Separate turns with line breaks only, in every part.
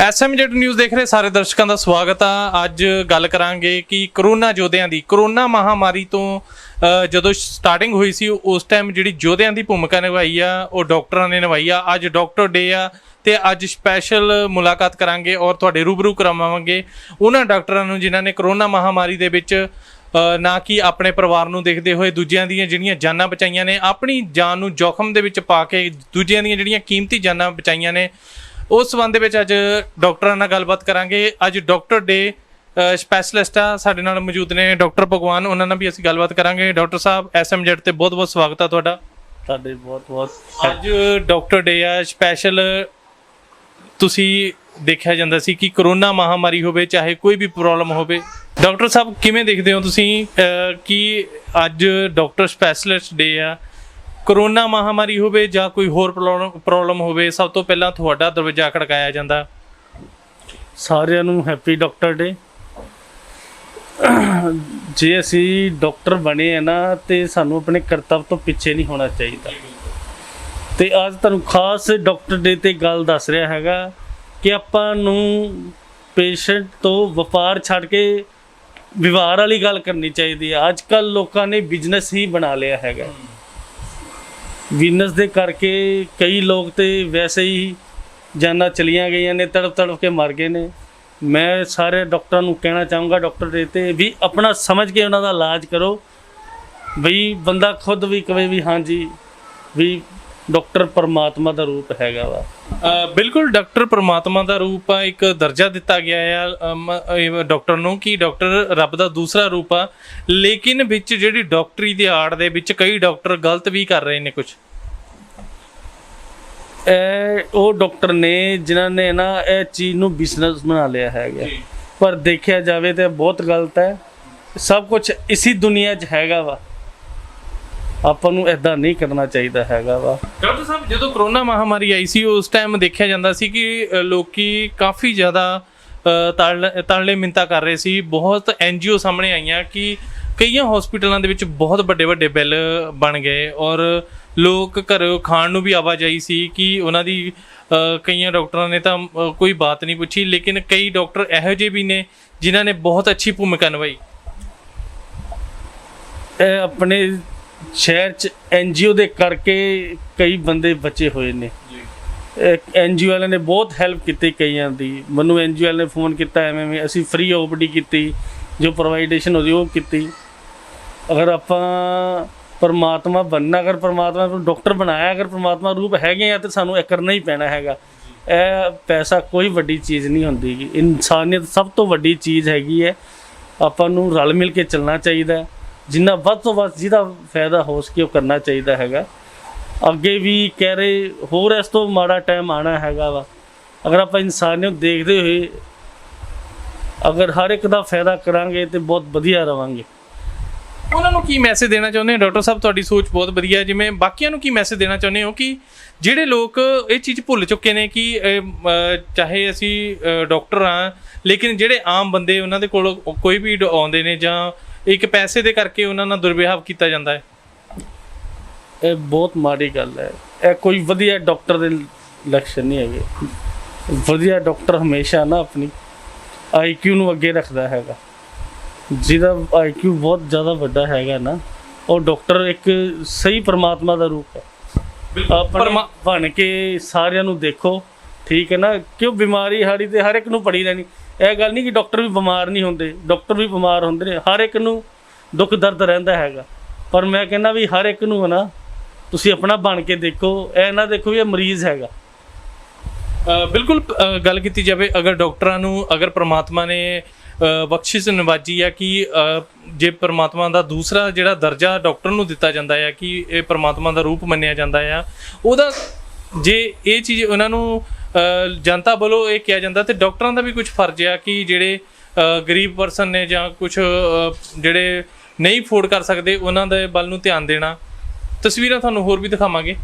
SMZ news ਦੇਖ ਰਹੇ ਸਾਰੇ ਦਰਸ਼ਕਾਂ ਦਾ ਸਵਾਗਤ ਆ। ਅੱਜ ਗੱਲ ਕਰਾਂਗੇ ਕਿ ਕਰੋਨਾ ਯੋਧਿਆਂ ਦੀ, ਕਰੋਨਾ ਮਹਾਮਾਰੀ ਤੋਂ ਜਦੋਂ ਸਟਾਰਟਿੰਗ ਹੋਈ ਸੀ, ਉਸ ਟਾਈਮ ਜਿਹੜੀ ਯੋਧਿਆਂ ਦੀ ਭੂਮਿਕਾ ਨਿਭਾਈ ਆ, ਉਹ ਡਾਕਟਰਾਂ ਨੇ ਨਿਭਾਈ ਆ। ਅੱਜ ਡਾਕਟਰ ਡੇ ਆ ਤੇ ਅੱਜ ਸਪੈਸ਼ਲ ਮੁਲਾਕਾਤ ਕਰਾਂਗੇ ਔਰ ਤੁਹਾਡੇ ਰੂਬਰੂ ਕਰਵਾਵਾਂਗੇ ਉਹਨਾਂ ਡਾਕਟਰਾਂ ਨੂੰ ਜਿਨ੍ਹਾਂ ਨੇ ਕਰੋਨਾ ਮਹਾਮਾਰੀ ਦੇ ਵਿੱਚ ਨਾ ਕਿ ਆਪਣੇ ਪਰਿਵਾਰ ਨੂੰ ਦੇਖਦੇ ਹੋਏ ਦੂਜਿਆਂ ਦੀਆਂ ਜਿਹੜੀਆਂ ਜਾਨਾਂ ਬਚਾਈਆਂ ਨੇ, ਆਪਣੀ ਜਾਨ ਨੂੰ ਜੋਖਮ ਦੇ ਵਿੱਚ ਪਾ ਕੇ ਦੂਜਿਆਂ ਦੀਆਂ ਜਿਹੜੀਆਂ ਕੀਮਤੀ ਜਾਨਾਂ ਬਚਾਈਆਂ ਨੇ ਉਸ ਸੰਬੰਧ ਦੇ ਵਿੱਚ ਅੱਜ ਡਾਕਟਰਾਂ ਨਾਲ ਗੱਲਬਾਤ ਕਰਾਂਗੇ। ਅੱਜ ਡਾਕਟਰ ਡੇ ਸਪੈਸ਼ਲਿਸਟ ਆ ਸਾਡੇ ਨਾਲ ਮੌਜੂਦ ਨੇ ਡਾਕਟਰ ਭਗਵਾਨ। ਉਹਨਾਂ ਨਾਲ ਵੀ ਅਸੀਂ ਗੱਲਬਾਤ ਕਰਾਂਗੇ। ਡਾਕਟਰ ਸਾਹਿਬ ਐਸਐਮਜੈਡ ਤੇ ਬਹੁਤ ਬਹੁਤ ਸਵਾਗਤ ਆ ਤੁਹਾਡਾ।
ਤੁਹਾਡੇ ਬਹੁਤ ਬਹੁਤ
ਅੱਜ ਡਾਕਟਰ ਡੇ ਆ ਸਪੈਸ਼ਲ ਤੁਸੀਂ ਦੇਖਿਆ ਜਾਂਦਾ ਸੀ ਕਿ ਕਰੋਨਾ ਮਹਾਮਾਰੀ ਹੋਵੇ ਚਾਹੇ ਕੋਈ ਵੀ ਪ੍ਰੋਬਲਮ ਹੋਵੇ। ਡਾਕਟਰ ਸਾਹਿਬ ਕਿਵੇਂ ਦੇਖਦੇ ਹੋ ਤੁਸੀਂ ਕਿ ਅੱਜ ਡਾਕਟਰ ਸਪੈਸ਼ਲਿਸਟ ਡੇ ਆ ਕਰੋਨਾ ਮਹਾਮਾਰੀ ਹੋਵੇ ਜਾਂ ਕੋਈ ਹੋਰ ਪ੍ਰੋਬਲਮ ਹੋਵੇ, ਸਭ ਤੋਂ ਪਹਿਲਾਂ ਤੁਹਾਡਾ ਦਰਵਾਜ਼ਾ ਖੜਕਾਇਆ ਜਾਂਦਾ।
ਸਾਰਿਆਂ ਨੂੰ ਹੈਪੀ ਡਾਕਟਰ ਡੇ। ਜੇ ਅਸੀਂ ਡਾਕਟਰ ਬਣੇ ਆ ਨਾ, ਤੇ ਸਾਨੂੰ ਆਪਣੇ ਕਰਤੱਵ ਤੋਂ ਪਿੱਛੇ ਨਹੀਂ ਹੋਣਾ ਚਾਹੀਦਾ। ਤੇ ਅੱਜ ਤੁਹਾਨੂੰ ਖਾਸ ਡਾਕਟਰ ਡੇ ਤੇ ਗੱਲ ਦੱਸ ਰਿਹਾ ਹੈਗਾ ਕਿ ਆਪਾਂ ਨੂੰ ਪੇਸ਼ੈਂਟ ਤੋਂ ਵਪਾਰ ਛੱਡ ਕੇ ਵਿਵਹਾਰ ਵਾਲੀ ਗੱਲ ਕਰਨੀ ਚਾਹੀਦੀ ਹੈ ਅੱਜ ਕੱਲ ਲੋਕਾਂ ਨੇ ਬਿਜ਼ਨਸ ਹੀ ਬਣਾ ਲਿਆ ਹੈਗਾ। ਬਿਜ਼ਨਸ ਦੇ ਕਰਕੇ ਕਈ ਲੋਕ ਤੇ ਵੈਸੇ ਹੀ ਜਾਨਾਂ ਚਲੀਆਂ ਗਈਆਂ ਨੇ ਤੜਪ ਤੜਪ ਕੇ ਮਰ ਗਏ ਨੇ। ਮੈਂ ਸਾਰੇ ਡਾਕਟਰਾਂ ਨੂੰ ਕਹਿਣਾ ਚਾਹੂੰਗਾ, ਡਾਕਟਰ ਦੇ ਤੇ ਵੀ ਆਪਣਾ ਸਮਝ ਕੇ ਉਹਨਾਂ ਦਾ ਇਲਾਜ ਕਰੋ। ਬਈ ਬੰਦਾ ਖੁਦ ਵੀ ਕਵੇ ਵੀ ਹਾਂਜੀ, ਵੀ ਡਾਕਟਰ ਪਰਮਾਤਮਾ ਦਾ ਰੂਪ ਹੈਗਾ ਵਾ।
ਬਿਲਕੁਲ ਡਾਕਟਰ ਪ੍ਰਮਾਤਮਾ ਦਾ ਰੂਪ ਆ ਇੱਕ ਦਰਜਾ ਦਿੱਤਾ ਗਿਆ ਆ ਡਾਕਟਰ ਨੂੰ ਕਿ ਡਾਕਟਰ ਰੱਬ ਦਾ ਦੂਸਰਾ ਰੂਪ ਆ। ਲੇਕਿਨ ਵਿੱਚ ਜਿਹੜੀ ਡਾਕਟਰੀ ਦੀ ਆੜ ਦੇ ਵਿੱਚ ਕਈ ਡਾਕਟਰ ਗਲਤ ਵੀ ਕਰ ਰਹੇ ਨੇ ਕੁਝ
ਇਹ ਉਹ ਡਾਕਟਰ ਨੇ ਜਿਨ੍ਹਾਂ ਨੇ ਨਾ ਇਹ ਚੀਜ਼ ਨੂੰ ਬਿਜ਼ਨਸ ਬਣਾ ਲਿਆ ਹੈਗਾ। ਪਰ ਦੇਖਿਆ ਜਾਵੇ ਤੇ ਬਹੁਤ ਗਲਤ ਹੈ ਸਭ ਕੁਝ ਇਸੀ ਦੁਨੀਆ 'ਚ ਹੈਗਾ ਵਾ। ਆਪਾਂ ਨੂੰ ਐਦਾਂ ਨਹੀਂ ਕਰਨਾ ਚਾਹੀਦਾ ਹੈਗਾ ਵਾ।
ਡਾਕਟਰ ਸਾਹਿਬ ਜਦੋਂ ਕਰੋਨਾ ਮਹਾਮਾਰੀ ਆਈ ਸੀ ਉਸ ਟਾਈਮ ਦੇਖਿਆ ਜਾਂਦਾ ਸੀ ਕਿ ਅ, ਲੋਕੀ ਕਾਫੀ ਜ਼ਿਆਦਾ ਅ, ਤਾਲ- ਤਾਲੇ ਮਿੰਤਾ ਕਰ ਰਹੇ ਸੀ। ਬਹੁਤ ਐਨਜੀਓ ਸਾਹਮਣੇ ਆਈਆਂ ਕਿ ਕਈਆਂ ਹਸਪੀਟਲਾਂ ਦੇ ਵਿੱਚ ਬਹੁਤ ਵੱਡੇ ਵੱਡੇ ਬਿੱਲ ਬਣ ਗਏ ਔਰ ਲੋਕ ਘਰੋਂ ਖਾਣ ਨੂੰ ਵੀ ਆਵਾਜਾਈ ਸੀ ਕਿ ਉਹਨਾਂ ਦੀ ਅ, ਕਈਆਂ ਡਾਕਟਰਾਂ ਨੇ ਤਾਂ ਅ, ਕੋਈ ਬਾਤ ਨਹੀਂ ਪੁੱਛੀ ਲੇਕਿਨ ਕਈ ਡਾਕਟਰ ਇਹੋ ਜਿਹੇ ਵੀ ਨੇ ਜਿਨ੍ਹਾਂ ਨੇ ਬਹੁਤ ਅੱਛੀ ਭੂਮਿਕਾ ਨਿਭਾਈ।
ਇਹ ਆਪਣੇ ਸ਼ਹਿਰ 'ਚ ਐਨਜੀਓ ਦੇ ਕਰਕੇ ਕਈ ਬੰਦੇ ਬਚੇ ਹੋਏ ਨੇ। ਐਨਜੀਓ ਵਾਲਿਆਂ ਨੇ ਬਹੁਤ ਹੈਲਪ ਕੀਤੀ ਕਈਆਂ ਦੀ। ਮੈਨੂੰ ਐਨਜੀਓ ਵਾਲਿਆਂ ਨੇ ਫੋਨ ਕੀਤਾ ਐਵੇਂ ਐਵੇਂ ਅਸੀਂ ਫ੍ਰੀ ਓਪੀਡੀ ਕੀਤੀ ਜੋ ਪ੍ਰੋਵਾਈਡੇਸ਼ਨ ਉਹਦੀ ਉਹ ਕੀਤੀ। ਅਗਰ ਆਪਾਂ ਪਰਮਾਤਮਾ ਬਣਨਾ ਅਗਰ ਪਰਮਾਤਮਾ ਨੂੰ ਡਾਕਟਰ ਬਣਾਇਆ ਅਗਰ ਪਰਮਾਤਮਾ ਰੂਪ ਹੈਗੇ ਆ ਤੇ ਸਾਨੂੰ ਇਹ ਕਰਨਾ ਹੀ ਪੈਣਾ ਹੈਗਾ। ਇਹ ਪੈਸਾ ਕੋਈ ਵੱਡੀ ਚੀਜ਼ ਨਹੀਂ ਹੁੰਦੀ। ਇਨਸਾਨੀਅਤ ਸਭ ਤੋਂ ਵੱਡੀ ਚੀਜ਼ ਹੈਗੀ ਹੈ। ਆਪਾਂ ਨੂੰ ਰਲ ਮਿਲ ਕੇ ਚੱਲਣਾ ਚਾਹੀਦਾ। ਹੈ। ਜਿੰਨਾ ਵੱਧ ਤੋਂ ਵੱਧ ਜਿਹਦਾ ਫਾਇਦਾ ਹੋ ਸਕੇ ਉਹ ਕਰਨਾ ਚਾਹੀਦਾ ਹੈਗਾ। ਅੱਗੇ ਵੀ ਕਹਿ ਰਹੇ, ਹੋਰ ਇਸ ਤੋਂ ਮਾੜਾ ਟਾਈਮ ਆਣਾ ਹੈਗਾ ਵਾ। ਅਗਰ ਆਪਾਂ ਇਨਸਾਨੀਅਤ ਦੇਖਦੇ ਹੋਏ ਅਗਰ ਹਰ ਇੱਕ ਦਾ ਫਾਇਦਾ ਕਰਾਂਗੇ ਤੇ ਬਹੁਤ ਵਧੀਆ ਰਵਾਂਗੇ।
ਉਹਨਾਂ ਨੂੰ ਕੀ ਮੈਸੇਜ ਦੇਣਾ ਚਾਹੁੰਦੇ ਹੋ? ਡਾਕਟਰ ਸਾਹਿਬ, ਤੁਹਾਡੀ ਸੋਚ ਬਹੁਤ ਵਧੀਆ। ਜਿਵੇਂ ਬਾਕੀਆਂ ਨੂੰ ਕੀ ਮੈਸੇਜ ਦੇਣਾ ਚਾਹੁੰਦੇ ਹੋ ਕਿ ਜਿਹੜੇ ਲੋਕ ਇਹ ਚੀਜ਼ ਭੁੱਲ ਚੁੱਕੇ ਨੇ ਕਿ ਚਾਹੇ ਅਸੀਂ ਡਾਕਟਰ ਆ ਲੇਕਿਨ ਜਿਹੜੇ ਆਮ ਬੰਦੇ ਉਹਨਾਂ ਦੇ ਕੋਲ ਕੋਈ ਵੀ ਆਉਂਦੇ ਨੇ ਜਾਂ ਇੱਕ ਪੈਸੇ ਦੇ ਕਰਕੇ ਉਹਨਾਂ ਨਾਲ ਦੁਰਵਿਵਹਾਰ ਕੀਤਾ ਜਾਂਦਾ ਹੈ।
ਇਹ ਬਹੁਤ ਮਾੜੀ ਗੱਲ ਹੈ। ਇਹ ਕੋਈ ਵਧੀਆ ਡਾਕਟਰ ਦੇ ਲੱਛਣ ਨਹੀਂ ਹੈਗੇ। ਵਧੀਆ ਡਾਕਟਰ ਹਮੇਸ਼ਾ ਨਾ ਆਪਣੀ ਆਈਕਿਊ ਨੂੰ ਅੱਗੇ ਰੱਖਦਾ ਹੈਗਾ। ਜਿਹਦਾ ਆਈਕਿਊ ਬਹੁਤ ਜ਼ਿਆਦਾ ਵੱਡਾ ਹੈਗਾ ਨਾ ਉਹ ਡਾਕਟਰ ਇੱਕ ਸਹੀ ਪਰਮਾਤਮਾ ਦਾ ਰੂਪ ਹੈ। ਆਪਣੇ ਬਣ ਕੇ ਸਾਰਿਆਂ ਨੂੰ ਦੇਖੋ ਠੀਕ ਹੈ ਨਾ? ਕਿਉਂ ਬਿਮਾਰੀ ਹਾੜੀ ਤੇ ਹਰ ਇੱਕ ਨੂੰ ਪੜੀ ਰਹਿਣੀ। ਇਹ ਗੱਲ ਨਹੀਂ ਕਿ ਡਾਕਟਰ ਵੀ ਬਿਮਾਰ ਨਹੀਂ ਹੁੰਦੇ, ਡਾਕਟਰ ਵੀ ਬਿਮਾਰ ਹੁੰਦੇ ਨੇ, ਹਰ ਇੱਕ ਨੂੰ ਦੁੱਖ ਦਰਦ ਰਹਿੰਦਾ ਹੈਗਾ। ਪਰ ਮੈਂ ਕਹਿੰਦਾ ਵੀ ਹਰ ਇੱਕ ਨੂੰ ਨਾ, ਤੁਸੀਂ ਆਪਣਾ ਬਣ ਕੇ ਦੇਖੋ, ਇਹ ਨਾ ਦੇਖੋ ਵੀ ਇਹ ਮਰੀਜ਼ ਹੈਗਾ।
ਬਿਲਕੁਲ ਗੱਲ ਕੀਤੀ ਜਾਵੇ, ਅਗਰ ਡਾਕਟਰਾਂ ਨੂੰ, ਅਗਰ ਪ੍ਰਮਾਤਮਾ ਨੇ ਬਖਸ਼ਿਸ਼ ਨਵਾਜੀ ਆ ਕਿ ਜੇ ਪ੍ਰਮਾਤਮਾ ਦਾ ਦੂਸਰਾ ਜਿਹੜਾ ਦਰਜਾ ਡਾਕਟਰ ਨੂੰ ਦਿੱਤਾ ਜਾਂਦਾ ਹੈ ਕਿ ਇਹ ਪ੍ਰਮਾਤਮਾ ਦਾ ਰੂਪ ਮੰਨਿਆ ਜਾਂਦਾ ਆ, ਉਹਦਾ ਜੇ ਇਹ ਚੀਜ਼ ਉਹਨਾਂ ਨੂੰ ਜਨਤਾ ਵੱਲੋਂ ਇਹ ਕਿਹਾ ਜਾਂਦਾ ਤੇ ਡਾਕਟਰਾਂ ਦਾ ਵੀ ਕੁਝ ਫਰਜ਼ ਆ ਕਿ ਜਿਹੜੇ ਅ, ਗਰੀਬ ਪਰਸਨ ਨੇ ਜਾਂ ਕੁਝ ਜਿਹੜੇ ਨਹੀਂ ਅਫੋਰਡ ਕਰ ਸਕਦੇ ਉਹਨਾਂ ਦੇ ਵੱਲ ਨੂੰ ਧਿਆਨ ਦੇਣਾ ਤਸਵੀਰਾਂ ਤੁਹਾਨੂੰ ਹੋਰ ਵੀ ਦਿਖਾਵਾਂਗੇ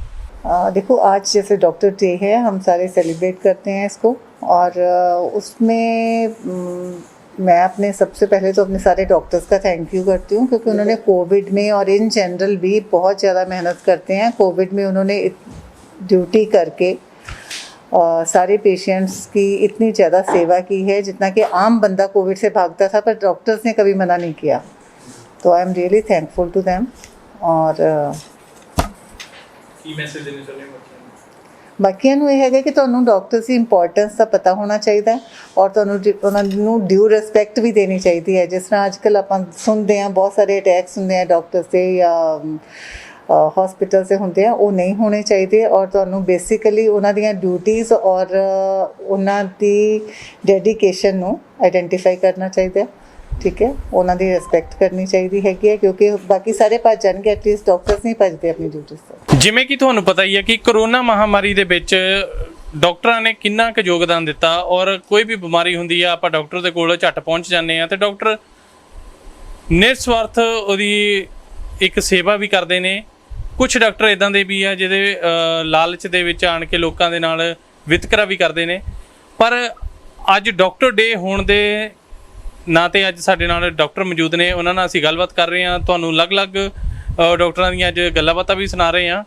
आ, देखो आज जैसे डॉक्टर डे है हम सारे सेलिब्रेट करते हैं इसको और आ, उसमें म, मैं अपने सबसे पहले तो अपने सारे डॉक्टर्स का थैंक यू करती हूँ क्योंकि उन्होंने कोविड में और इन जनरल भी बहुत ज़्यादा मेहनत करते हैं कोविड में उन्होंने ड्यूटी करके और सारे पेशेंट्स की इतनी ज़्यादा सेवा की है जितना कि आम बंदा कोविड से भागता था पर डॉक्टर्स ने कभी मना नहीं किया तो I am really thankful to them और अ,
ਕੀ ਮੈਸੇਜ ਦੇਣਾ ਚਾਹੁੰਦੇ ਹੋ ਬੱਚਿਆਂ ਨੂੰ
ਬਾਕੀਆਂ ਨੂੰ ਇਹ ਹੈਗਾ ਕਿ ਤੁਹਾਨੂੰ ਡਾਕਟਰਸ ਦੀ ਇੰਪੋਰਟੈਂਸ ਦਾ ਪਤਾ ਹੋਣਾ ਚਾਹੀਦਾ ਹੈ ਔਰ ਤੁਹਾਨੂੰ ਡਿ- ਉਹਨਾਂ ਨੂੰ ਡਿਊ ਰਿਸਪੈਕਟ ਵੀ ਦੇਣੀ ਚਾਹੀਦੀ ਹੈ ਜਿਸ ਤਰ੍ਹਾਂ ਅੱਜਕੱਲ ਆਪਾਂ ਸੁਣਦੇ ਹਾਂ ਬਹੁਤ ਸਾਰੇ ਅਟੈਕਸ ਹੁੰਦੇ ਆ ਡਾਕਟਰਸ ਤੇ ਜਾਂ ਹਸਪੀਟਲ ਦੇ ਹੁੰਦੇ ਆ, ਉਹ ਨਹੀਂ ਹੋਣੇ ਚਾਹੀਦੇ ਔਰ ਤੁਹਾਨੂੰ ਬੇਸਿਕਲੀ ਉਹਨਾਂ ਦੀਆਂ ਡਿਊਟੀਆਂ ਔਰ ਉਹਨਾਂ ਦੀ ਡੈਡੀਕੇਸ਼ਨ ਨੂੰ ਆਇਡੈਂਟੀਫਾਈ ਕਰਨਾ ਚਾਹੀਦਾ ਠੀਕ ਹੈ? ਉਹਨਾਂ ਦੀ ਰਿਸਪੈਕਟ ਕਰਨੀ ਚਾਹੀਦੀ ਹੈਗੀ ਹੈ ਕਿਉਂਕਿ ਬਾਕੀ ਸਾਰੇ ਭੱਜ ਜਾਣਗੇ ਐਟਲੀਸਟ ਡਾਕਟਰਸ ਨਹੀਂ ਭੱਜਦੇ ਆਪਣੀ ਡਿਊਟੀਜ਼ ਤੋਂ।
ਜਿਵੇਂ ਕਿ ਤੁਹਾਨੂੰ ਪਤਾ ਹੀ ਹੈ ਕਿ ਕਰੋਨਾ ਮਹਾਮਾਰੀ ਦੇ ਵਿੱਚ ਡਾਕਟਰਾਂ ਨੇ ਕਿੰਨਾ ਕੁ ਯੋਗਦਾਨ ਦਿੱਤਾ ਔਰ ਕੋਈ ਵੀ ਬਿਮਾਰੀ ਹੁੰਦੀ ਆ, ਆਪਾਂ ਡਾਕਟਰ ਦੇ ਕੋਲ ਝੱਟ ਪਹੁੰਚ ਜਾਂਦੇ ਆ ਤੇ ਡਾਕਟਰ ਨਿਸਵਾਰਥ ਉਹਦੀ ਇੱਕ ਸੇਵਾ ਵੀ ਕਰਦੇ ਨੇ। ਕੁਝ ਡਾਕਟਰ ਇਦਾਂ ਦੇ ਵੀ ਆ ਜਿਹਦੇ ਲਾਲਚ ਦੇ ਵਿੱਚ ਆਣ ਕੇ ਲੋਕਾਂ ਦੇ ਨਾਲ ਵਿਤਕਰਾ ਵੀ ਕਰਦੇ ਨੇ। ਪਰ ਅੱਜ ਡਾਕਟਰ ਡੇ ਹੋਣ ਦੇ ਨਾ ਤੇ ਅੱਜ ਸਾਡੇ ਨਾਲ ਡਾਕਟਰ ਮੌਜੂਦ ਨੇ। ਉਹਨਾਂ ਨਾਲ ਅਸੀਂ ਗੱਲਬਾਤ ਕਰ ਰਹੇ ਹਾਂ। ਤੁਹਾਨੂੰ ਅਲੱਗ-ਅਲੱਗ ਅ, ਡਾਕਟਰਾਂ ਦੀਆਂ ਅੱਜ ਗੱਲਾਂ ਬਾਤਾਂ ਵੀ ਸੁਣਾ ਰਹੇ ਹਾਂ।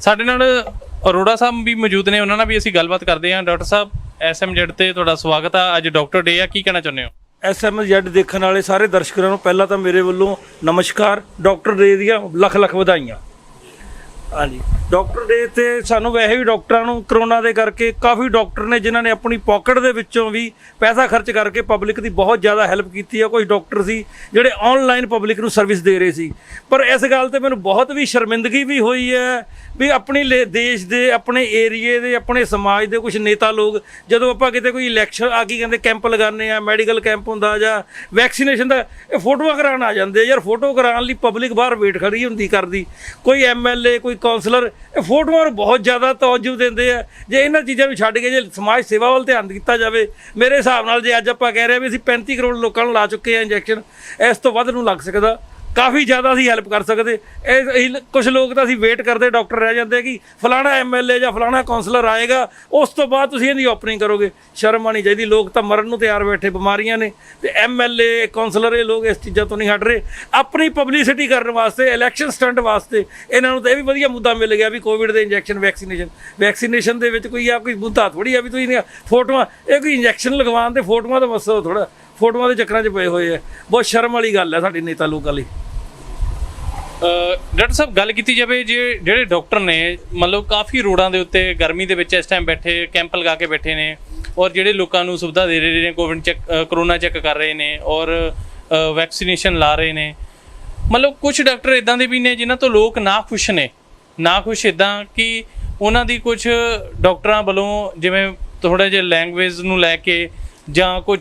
ਸਾਡੇ ਨਾਲ ਅਰੋੜਾ ਸਾਹਿਬ ਵੀ ਮੌਜੂਦ ਨੇ। ਉਹਨਾਂ ਨਾਲ ਵੀ ਅਸੀਂ ਗੱਲਬਾਤ ਕਰਦੇ ਹਾਂ। ਡਾਕਟਰ ਸਾਹਿਬ ਐਸਐਮਜੈਡ ਤੇ ਤੁਹਾਡਾ ਸਵਾਗਤ ਆ। ਅੱਜ ਡਾਕਟਰ ਡੇ ਆ। ਕੀ ਕਹਿਣਾ ਚਾਹੁੰਦੇ ਹੋ?
ਐਸਐਮਐਸ ਦੇਖਣ ਵਾਲੇ ਸਾਰੇ ਦਰਸ਼ਕਾਂ ਨੂੰ ਪਹਿਲਾਂ ਤਾਂ ਮੇਰੇ ਵੱਲੋਂ ਨਮਸਕਾਰ। ਡਾਕਟਰ ਡੇ ਦੀਆਂ ਲੱਖ ਲੱਖ ਵਧਾਈਆਂ। ਹਾਂਜੀ। ਡਾਕਟਰ ਦੇ ਤੇ ਸਾਨੂੰ ਵੈਸੇ ਵੀ ਡਾਕਟਰਾਂ ਨੂੰ ਕਰੋਨਾ ਦੇ ਕਰਕੇ ਕਾਫੀ ਡਾਕਟਰ ਨੇ ਜਿਨ੍ਹਾਂ ਨੇ ਆਪਣੀ ਪਾਕਟ ਦੇ ਵਿੱਚੋਂ ਵੀ ਪੈਸਾ ਖਰਚ ਕਰਕੇ ਪਬਲਿਕ ਦੀ ਬਹੁਤ ਜ਼ਿਆਦਾ ਹੈਲਪ ਕੀਤੀ ਹੈ ਕੁਝ ਡਾਕਟਰ ਸੀ ਜਿਹੜੇ ਆਨਲਾਈਨ ਪਬਲਿਕ ਨੂੰ ਸਰਵਿਸ ਦੇ ਰਹੇ ਸੀ। ਪਰ ਇਸ ਗੱਲ ਤੇ ਮੈਨੂੰ ਬਹੁਤ ਵੀ ਸ਼ਰਮਿੰਦਗੀ ਵੀ ਹੋਈ ਹੈ ਵੀ ਆਪਣੀ ਲੇ- ਦੇਸ਼ ਦੇ, ਆਪਣੇ ਏਰੀਏ ਦੇ, ਆਪਣੇ ਸਮਾਜ ਦੇ ਕੁਝ ਨੇਤਾ ਲੋਕ ਜਦੋਂ ਆਪਾਂ ਕਿਤੇ ਕੋਈ ਇਲੈਕਸ਼ਨ ਆ, ਕੀ ਕਹਿੰਦੇ ਕੈਂਪ ਲਗਾਉਂਦੇ ਆ ਮੈਡੀਕਲ ਕੈਂਪ ਹੁੰਦਾ ਜਾਂ ਵੈਕਸੀਨੇਸ਼ਨ ਦਾ ਇਹ ਫੋਟੋਆਂ ਕਰਾਉਣ ਆ ਜਾਂਦੇ ਯਾਰ ਫੋਟੋ ਕਰਾਉਣ ਲਈ ਪਬਲਿਕ ਬਾਹਰ ਵੇਟ ਖੜੀ ਹੁੰਦੀ, ਕਰਦੀ। ਕੋਈ ਐਮਐਲਏ ਕੋਈ ਕਾਉਂਸਲਰ ਇਹ ਫੋਟੋਆਂ ਨੂੰ ਬਹੁਤ ਜ਼ਿਆਦਾ ਤਵੱਜੂ ਦਿੰਦੇ ਆ। ਜੇ ਇਹਨਾਂ ਚੀਜ਼ਾਂ ਨੂੰ ਛੱਡ ਕੇ ਜੇ ਸਮਾਜ ਸੇਵਾ ਵੱਲ ਧਿਆਨ ਦਿੱਤਾ ਜਾਵੇ, ਮੇਰੇ ਹਿਸਾਬ ਨਾਲ ਜੇ ਅੱਜ ਆਪਾਂ ਕਹਿ ਰਹੇ ਆ ਵੀ ਅਸੀਂ 35 ਕਰੋੜ ਲੋਕਾਂ ਨੂੰ ਲਾ ਚੁੱਕੇ ਆ ਇੰਜੈਕਸ਼ਨ ਇਸ ਤੋਂ ਵੱਧ ਨੂੰ ਲੱਗ ਸਕਦਾ। ਕਾਫੀ ਜ਼ਿਆਦਾ ਅਸੀਂ ਹੈਲਪ ਕਰ ਸਕਦੇ। ਇਹ ਕੁਝ ਲੋਕ ਤਾਂ ਅਸੀਂ ਵੇਟ ਕਰਦੇ ਡਾਕਟਰ ਰਹਿ ਜਾਂਦੇ ਕਿ ਫਲਾਣਾ ਐਮਐਲਏ ਜਾਂ ਫਲਾਣਾ ਕਾਉਂਸਲਰ ਆਏਗਾ, ਉਸ ਤੋਂ ਬਾਅਦ ਤੁਸੀਂ ਇਹਦੀ ਓਪਨਿੰਗ ਕਰੋਗੇ। ਸ਼ਰਮ ਆਣੀ ਚਾਹੀਦੀ, ਲੋਕ ਤਾਂ ਮਰਨ ਨੂੰ ਤਿਆਰ ਬੈਠੇ, ਬਿਮਾਰੀਆਂ ਨੇ। ਤੇ ਐਮਐਲਏ ਕਾਉਂਸਲਰ ਇਹ ਲੋਕ ਇਸ ਚੀਜ਼ਾਂ ਤੋਂ ਨਹੀਂ ਹਟ ਰਹੇ। ਆਪਣੀ ਪਬਲਿਸਿਟੀ ਕਰਨ ਵਾਸਤੇ ਇਲੈਕਸ਼ਨ ਸਟੰਟ ਵਾਸਤੇ, ਇਹਨਾਂ ਨੂੰ ਤਾਂ ਇਹ ਵੀ ਵਧੀਆ ਮੁੱਦਾ ਮਿਲ ਗਿਆ ਵੀ ਕੋਵਿਡ ਦੇ ਇੰਜੈਕਸ਼ਨ ਵੈਕਸੀਨੇਸ਼ਨ ਵੈਕਸੀਨੇਸ਼ਨ ਦੇ ਵਿੱਚ ਕੋਈ ਆ, ਕੋਈ ਮੁੱਦਾ ਥੋੜੀ ਆ ਵੀ ਤੁਸੀਂ ਨੇ ਫੋਟੋਆਂ, ਇਹ ਕੋਈ ਇੰਜੈਕਸ਼ਨ ਲਗਵਾਉਣ ਤੇ ਫੋਟੋਆਂ ਦਾ ਮਸਲਾ ਥੋੜਾ ਫੋਟੋਆਂ ਦੇ ਚੱਕਰਾਂ 'ਚ ਪਏ ਹੋਏ ਆ। ਬਹੁਤ ਸ਼ਰਮ ਵਾਲੀ ਗੱਲ ਹੈ ਸਾਡੇ ਨੇਤਾ ਲੋਕਾਂ ਲਈ।
ਡਾਕਟਰ ਸਾਹਿਬ, ਗੱਲ ਕੀਤੀ ਜਾਵੇ, ਜੇ ਜਿਹੜੇ ਡਾਕਟਰ ਨੇ, ਮਤਲਬ ਕਾਫੀ ਰੋਡਾਂ ਦੇ ਉੱਤੇ, ਗਰਮੀ ਦੇ ਵਿੱਚ ਇਸ ਟਾਈਮ ਬੈਠੇ, ਕੈਂਪ ਲਗਾ ਕੇ ਬੈਠੇ ਨੇ, ਔਰ ਜਿਹੜੇ ਲੋਕਾਂ ਨੂੰ ਸੁਵਿਧਾ ਦੇ ਰਹੇ ਨੇ ਕੋਵਿਡ ਚੈੱਕ ਕਰੋਨਾ ਚੈੱਕ ਕਰ ਰਹੇ ਨੇ, ਔਰ ਵੈਕਸੀਨੇਸ਼ਨ ਲਾ ਰਹੇ ਨੇ, ਮਤਲਬ ਕੁਝ ਡਾਕਟਰ ਇਦਾਂ ਦੇ ਵੀ ਨੇ, ਜਿਨ੍ਹਾਂ ਤੋਂ ਲੋਕ ਨਾ ਖੁਸ਼ ਨੇ, ਨਾ ਖੁਸ਼ ਇਦਾਂ ਕਿ ਉਹਨਾਂ ਦੀ ਕੁਝ ਡਾਕਟਰਾਂ ਵੱਲੋਂ ਜਿਵੇਂ ਥੋੜਾ ਜਿਹਾ ਲੈਂਗੁਏਜ ਨੂੰ ਲੈ ਕੇ ਜਾਂ ਕੁਝ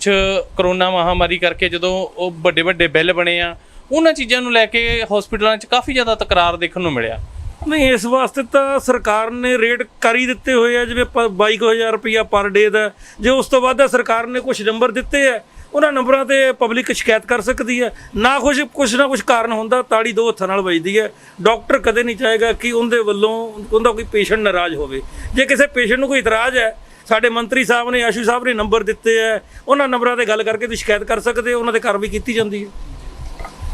ਕਰੋਨਾ ਮਹਾਮਾਰੀ ਕਰਕੇ ਜਦੋਂ ਉਹ ਵੱਡੇ ਵੱਡੇ ਬਿੱਲ ਬਣੇ ਆ ਉਹਨਾਂ ਚੀਜ਼ਾਂ ਨੂੰ ਲੈ ਕੇ ਹਸਪੀਟਲਾਂ 'ਚ ਕਾਫੀ ਜ਼ਿਆਦਾ ਤਕਰਾਰ ਦੇਖਣ ਨੂੰ ਮਿਲਿਆ।
ਨਹੀਂ, ਇਸ ਵਾਸਤੇ ਤਾਂ ਸਰਕਾਰ ਨੇ ਰੇਟ ਕਰ ਹੀ ਦਿੱਤੇ ਹੋਏ ਆ, ਜਿਵੇਂ ਪ- 22000 ਰੁਪਇਆ ਪਰ ਡੇ ਦਾ। ਜੇ ਉਸ ਤੋਂ ਬਾਅਦ ਸਰਕਾਰ ਨੇ ਕੁਝ ਨੰਬਰ ਦਿੱਤੇ ਆ, ਉਹਨਾਂ ਨੰਬਰਾਂ ਤੇ ਪਬਲਿਕ ਸ਼ਿਕਾਇਤ ਕਰ ਸਕਦੀ ਹੈ ਨਾ ਕੁਝ ਕੁਝ ਨਾ ਕੁਝ ਕਾਰਨ ਹੁੰਦਾ, ਤਾੜੀ ਦੋ ਹੱਥਾਂ ਨਾਲ ਵੱਜਦੀ ਹੈ ਡਾਕਟਰ ਕਦੇ ਨਹੀਂ ਚਾਹੇਗਾ ਕਿ ਉਹਦੇ ਵੱਲੋਂ ਉਹਦਾ ਕੋਈ ਪੇਸ਼ੈਂਟ ਨਾਰਾਜ਼ ਹੋਵੇ। ਜੇ ਕਿਸੇ ਪੇਸ਼ੈਂਟ ਨੂੰ ਕੋਈ ਇਤਰਾਜ਼ ਹੈ, ਸਾਡੇ ਮੰਤਰੀ ਸਾਹਿਬ ਨੇ, ਆਸ਼ੂ ਸਾਹਿਬ ਨੇ ਨੰਬਰ ਦਿੱਤੇ ਆ, ਉਹਨਾਂ ਨੰਬਰਾਂ ਤੇ ਗੱਲ ਕਰਕੇ ਤੁਸੀਂ ਸ਼ਿਕਾਇਤ ਕਰ ਸਕਦੇ ਹੋ, ਉਹਨਾਂ ਤੇ ਕਾਰਵਾਈ ਕੀਤੀ ਜਾਂਦੀ ਹੈ।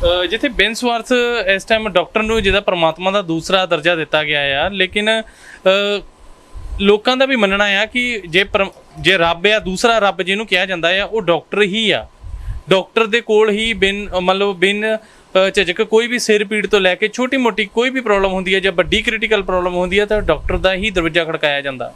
ਜਿੱਥੇ ਜਿੱਥੇ ਸਵਾਰਥ ਇਸ ਟਾਈਮ ਡਾਕਟਰ ਨੂੰ ਜਿਹਦਾ ਪ੍ਰਮਾਤਮਾ ਦਾ ਦੂਸਰਾ ਦਰਜਾ ਦਿੱਤਾ ਗਿਆ ਆ ਲੇਕਿਨ ਲੋਕਾਂ ਦਾ ਵੀ ਮੰਨਣਾ ਆ ਕਿ ਜੇ ਪਰਮ- ਜੇ ਰੱਬ ਆ ਦੂਸਰਾ ਰੱਬ ਜਿਹਨੂੰ ਕਿਹਾ ਜਾਂਦਾ ਆ ਉਹ ਡਾਕਟਰ ਹੀ ਆ। ਡਾਕਟਰ ਦੇ ਕੋਲ ਹੀ ਬਿਨ ਮਤਲਬ ਬਿਨ ਅ, ਝਿਜਕ ਕੋਈ ਵੀ ਸਿਰ ਪੀੜ ਤੋਂ ਲੈ ਕੇ ਛੋਟੀ ਮੋਟੀ ਕੋਈ ਵੀ ਪ੍ਰੋਬਲਮ ਹੁੰਦੀ ਹੈ ਜਾਂ ਵੱਡੀ ਕ੍ਰਿਟੀਕਲ ਪ੍ਰੋਬਲਮ ਹੁੰਦੀ ਹੈ ਤਾਂ ਡਾਕਟਰ ਦਾ ਹੀ ਦਰਵਾਜ਼ਾ ਖੜਕਾਇਆ ਜਾਂਦਾ।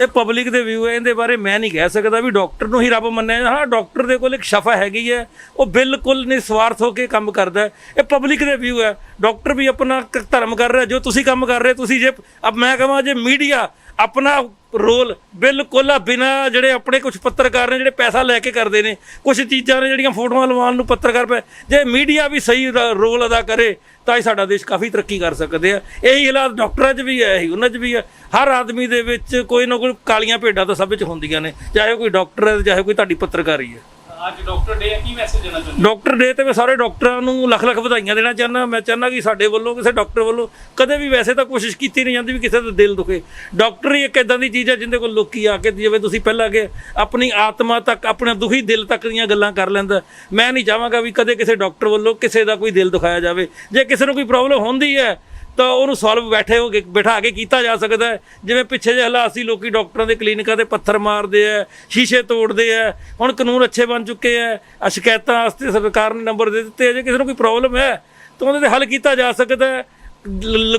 ਇਹ ਪਬਲਿਕ ਦੇ ਵਿਊ ਹੈ, ਇਹਦੇ ਬਾਰੇ ਮੈਂ ਨਹੀਂ ਕਹਿ ਸਕਦਾ ਵੀ ਡਾਕਟਰ ਨੂੰ ਹੀ ਰੱਬ ਮੰਨਿਆ ਹਾਂ ਡਾਕਟਰ ਦੇ ਕੋਲ ਇੱਕ ਸ਼ਫਾ ਹੈਗੀ ਹੈ, ਉਹ ਬਿਲਕੁਲ ਨਿਸਵਾਰਥ ਹੋ ਕੇ ਕੰਮ ਕਰਦਾ ਇਹ ਪਬਲਿਕ ਦੇ ਵਿਊ ਹੈ। ਡਾਕਟਰ ਵੀ ਆਪਣਾ ਧਰਮ ਕਰ ਰਿਹਾ, ਜੋ ਤੁਸੀਂ ਕੰਮ ਕਰ ਰਹੇ ਤੁਸੀਂ ਜੇ, ਅਬ ਮੈਂ ਕਹਾਂ, ਜੇ ਮੀਡੀਆ ਆਪਣਾ ਰੋਲ ਬਿਲਕੁਲ ਆ, ਬਿਨਾ ਜਿਹੜੇ ਆਪਣੇ ਕੁਝ ਪੱਤਰਕਾਰ ਨੇ ਜਿਹੜੇ ਪੈਸਾ ਲੈ ਕੇ ਕਰਦੇ ਨੇ ਕੁਝ ਚੀਜ਼ਾਂ ਨੇ ਜਿਹੜੀਆਂ ਫੋਟੋਆਂ ਲਵਾਉਣ ਨੂੰ ਪੱਤਰਕਾਰ ਪੈ ਜੇ ਮੀਡੀਆ ਵੀ ਸਹੀ ਦਾ ਰੋਲ ਅਦਾ ਕਰੇ, ਤਾਂ ਹੀ ਸਾਡਾ ਦੇਸ਼ ਕਾਫੀ ਤਰੱਕੀ ਕਰ ਸਕਦੇ ਆ। ਇਹੀ ਹਾਲਾਤ ਡਾਕਟਰਾਂ 'ਚ ਵੀ ਹੈ, ਇਹੀ ਉਹਨਾਂ 'ਚ ਵੀ ਹੈ। ਹਰ ਆਦਮੀ ਦੇ ਵਿੱਚ ਕੋਈ ਨਾ ਕੋਈ ਕਾਲੀਆਂ ਭੇਡਾਂ ਤਾਂ ਸਭ ਵਿੱਚ ਹੁੰਦੀਆਂ ਨੇ, ਚਾਹੇ ਕੋਈ ਡਾਕਟਰ ਹੈ, ਚਾਹੇ ਕੋਈ ਤੁਹਾਡੀ ਪੱਤਰਕਾਰੀ ਹੈ।
ਅੱਜ ਡਾਕਟਰ ਡੇ ਕੀ ਮੈਸੇਜ ਦੇਣਾ ਚਾਹੁੰਦੇ
ਡਾਕਟਰ ਡੇ ਤੇ ਮੈਂ ਸਾਰੇ ਡਾਕਟਰਾਂ ਨੂੰ ਲੱਖ ਲੱਖ ਵਧਾਈਆਂ ਦੇਣਾ ਚਾਹੁੰਦਾ। ਮੈਂ ਚਾਹੁੰਦਾ ਕਿ ਸਾਡੇ ਵੱਲੋਂ, ਕਿਸੇ ਡਾਕਟਰ ਵੱਲੋਂ ਕਦੇ ਵੀ ਵੈਸੇ ਤਾਂ ਕੋਸ਼ਿਸ਼ ਕੀਤੀ ਨਹੀਂ ਜਾਂਦੀ ਵੀ ਕਿਸੇ ਦਾ ਦਿਲ ਦੁਖੇ। ਡਾਕਟਰ ਹੀ ਇੱਕ ਇਦਾਂ ਦੀ ਚੀਜ਼ ਹੈ ਜਿੰਦੇ ਕੋਲ ਲੋਕੀ ਆ ਕੇ ਜਿਵੇਂ ਤੁਸੀਂ ਪਹਿਲਾਂ ਕਿ ਆਪਣੀ ਆਤਮਾ ਤੱਕ, ਆਪਣੇ ਦੁਖੀ ਦਿਲ ਤੱਕ ਦੀਆਂ ਗੱਲਾਂ ਕਰ ਲੈਂਦਾ। ਮੈਂ ਨਹੀਂ ਚਾਹਾਂਗਾ ਵੀ ਕਦੇ ਕਿਸੇ ਡਾਕਟਰ ਵੱਲੋਂ ਕਿਸੇ ਦਾ ਕੋਈ ਦਿਲ ਦੁਖਾਇਆ ਜਾਵੇ। ਜੇ ਕਿਸੇ ਨੂੰ ਕੋਈ ਪ੍ਰੋਬਲਮ ਹੁੰਦੀ ਹੈ ਤਾਂ ਉਹਨੂੰ ਸੋਲਵ ਬੈਠੇ ਹੋ ਕੇ ਬਿਠਾ ਕੇ ਕੀਤਾ ਜਾ ਸਕਦਾ ਹੈ। ਜਿਵੇਂ ਪਿੱਛੇ ਜਿਹੇ ਹਾਲਾਤ ਸੀ, ਲੋਕੀ ਡਾਕਟਰਾਂ ਦੇ ਕਲੀਨਿਕਾਂ ਤੇ ਪੱਥਰ ਮਾਰਦੇ ਆ, ਸ਼ੀਸ਼ੇ ਤੋੜਦੇ ਆ, ਹੁਣ ਕਾਨੂੰਨ ਅੱਛੇ ਬਣ ਚੁੱਕੇ ਆ ਸ਼ਿਕਾਇਤਾਂ ਵਾਸਤੇ ਸਰਕਾਰ ਨੇ ਨੰਬਰ ਦੇ ਦਿੱਤੇ ਆ, ਜੇ ਕਿਸੇ ਨੂੰ ਕੋਈ ਪ੍ਰੋਬਲਮ ਹੈ, ਤਾਂ ਉਹਦੇ ਤੇ ਹੱਲ ਕੀਤਾ ਜਾ ਸਕਦਾ ਹੈ।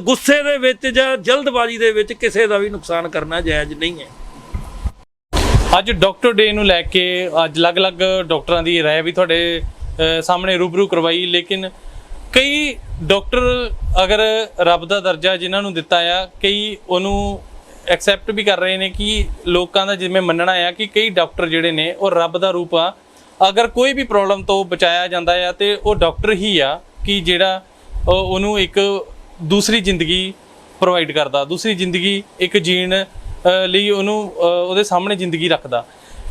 ਗੁੱਸੇ ਦੇ ਵਿੱਚ ਜਾਂ ਜਲਦਬਾਜ਼ੀ ਦੇ ਵਿੱਚ ਕਿਸੇ ਦਾ ਵੀ ਨੁਕਸਾਨ ਕਰਨਾ ਜਾਇਜ਼ ਨਹੀਂ ਹੈ।
ਅੱਜ ਡਾਕਟਰ ਡੇ ਨੂੰ ਲੈ ਕੇ ਅੱਜ ਅਲੱਗ-ਅਲੱਗ ਡਾਕਟਰਾਂ ਦੀ ਰਾਏ ਵੀ ਤੁਹਾਡੇ ਸਾਹਮਣੇ ਰੂਬਰੂ ਕਰਵਾਈ, ਲੇਕਿਨ ਕਈ ਡਾਕਟਰ ਅਗਰ ਰੱਬ ਦਾ ਦਰਜਾ ਜਿਨ੍ਹਾਂ ਨੂੰ ਦਿੱਤਾ ਆ, ਕਈ ਉਹਨੂੰ ਐਕਸੈਪਟ ਵੀ ਕਰ ਰਹੇ ਨੇ ਕਿ ਲੋਕਾਂ ਦਾ ਜਿਵੇਂ ਮੰਨਣਾ ਆ ਕਿ ਕਈ ਡਾਕਟਰ ਜਿਹੜੇ ਨੇ ਉਹ ਰੱਬ ਦਾ ਰੂਪ ਆ। ਅਗਰ ਕੋਈ ਵੀ ਪ੍ਰੋਬਲਮ ਤੋਂ ਬਚਾਇਆ ਜਾਂਦਾ ਆ ਤੇ ਉਹ ਡਾਕਟਰ ਹੀ ਆ ਕਿ ਜਿਹੜਾ ਉਹਨੂੰ ਇੱਕ ਦੂਸਰੀ ਜ਼ਿੰਦਗੀ ਪ੍ਰੋਵਾਈਡ ਕਰਦਾ, ਦੂਸਰੀ ਜ਼ਿੰਦਗੀ ਇੱਕ ਜੀਣ ਲਈ ਉਹਨੂੰ ਉਹਦੇ ਸਾਹਮਣੇ ਜ਼ਿੰਦਗੀ ਰੱਖਦਾ।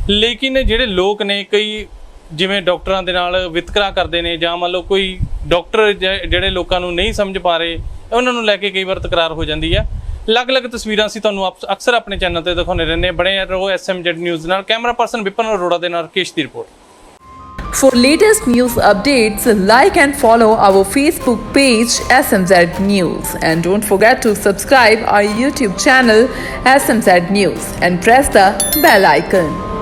ਲੇਕਿਨ ਜਿਹੜੇ ਲੋਕ ਨੇ ਕਈ ਜਿਵੇਂ ਡਾਕਟਰਾਂ ਦੇ ਨਾਲ ਵਿਤਕਰਾ ਕਰਦੇ ਨੇ ਜਾਂ ਮੰਨ ਲਓ ਕੋਈ ਡਾਕਟਰ ਜਿਹੜੇ ਲੋਕਾਂ ਨੂੰ ਨਹੀਂ ਸਮਝ ਪਾ ਰਹੇ ਉਹਨਾਂ ਨੂੰ ਲੈ ਕੇ ਕਈ ਵਾਰ ਤਕਰਾਰ ਹੋ ਜਾਂਦੀ ਹੈ ਅਲੱਗ-ਅਲੱਗ ਤਸਵੀਰਾਂ ਅਸੀਂ ਤੁਹਾਨੂੰ ਅਕਸਰ ਆਪਣੇ ਚੈਨਲ ਤੇ ਦਿਖਾਉਂਦੇ ਰਹਿੰਦੇ ਹਾਂ। ਬਣੇ ਰਹੋ ਐਸਐਮਜੈਡ ਨਿਊਜ਼ ਨਾਲ। ਕੈਮਰਾ ਪਰਸਨ ਵਿਪਨ ਅਰੋੜਾ ਦੇ ਨਾਲ ਰਕੇਸ਼ ਦੀ report.
For latest news updates, like and follow our Facebook page SMZ News. And don't forget to subscribe our YouTube channel SMZ News. And press the bell icon.